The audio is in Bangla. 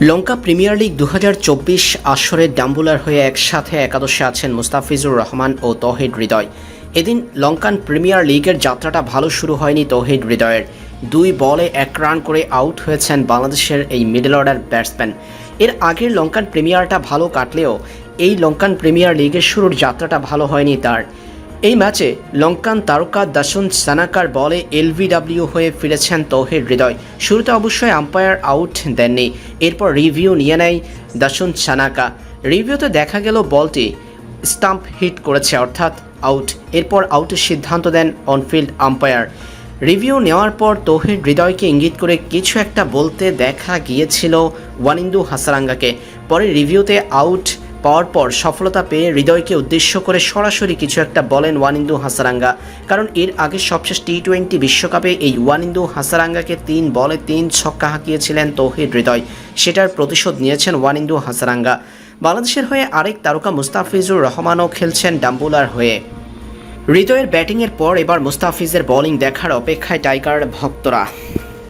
লঙ্কা প্রিমিয়ার লিগ দু হাজার চব্বিশ আসরের ডাম্বুলার হয়ে একসাথে একাদশে আছেন মুস্তাফিজুর রহমান ও তহিদ হৃদয়। এদিন লঙ্কান প্রিমিয়ার লিগের যাত্রাটা ভালো শুরু হয়নি তহিদ হৃদয়ের। দুই বলে এক রান করে আউট হয়েছেন বাংলাদেশের এই মিডল অর্ডার ব্যাটসম্যান। এর আগের লঙ্কান প্রিমিয়ারটা ভালো কাটলেও এই লঙ্কান প্রিমিয়ার লিগের শুরুর যাত্রাটা ভালো হয়নি তার। এই ম্যাচে লঙ্কান তারকা দাসুন সানাকার বলে এলভিডাব্লিউ হয়ে ফিরেছেন তৌহিদ হৃদয়। শুরুতে অবশ্যই আম্পায়ার আউট দেননি। এরপর রিভিউ নিয়ে নেয় দাসুন সানাকা। রিভিউতে দেখা গেল বলটি স্টাম্প হিট করেছে, অর্থাৎ আউট। এরপর আউটের সিদ্ধান্ত দেন অনফিল্ড আম্পায়ার। রিভিউ নেওয়ার পর তৌহিদ হৃদয়কে ইঙ্গিত করে কিছু একটা বলতে দেখা গিয়েছিল ওয়ানিন্দু হাসারাঙ্গাকে। পরে রিভিউতে আউট পাওয়ার পর সফলতা পেয়ে হৃদয়কে উদ্দেশ্য করে সরাসরি কিছু একটা বলেন ওয়ানিন্দু হাসারাঙ্গা। কারণ এর আগে সবশেষ টি টোয়েন্টি বিশ্বকাপে এই ওয়ানিন্দু হাসারাঙ্গাকে তিন বলে তিন ছক্কা হাঁকিয়েছিলেন তৌহিদ হৃদয়। সেটার প্রতিশোধ নিয়েছেন ওয়ানিন্দু হাসারাঙ্গা। বাংলাদেশের হয়ে আরেক তারকা মুস্তাফিজুর রহমানও খেলছেন ডাম্বুলার হয়ে। হৃদয়ের ব্যাটিংয়ের পর এবার মুস্তাফিজের বোলিং দেখার অপেক্ষায় টাইগার ভক্তরা।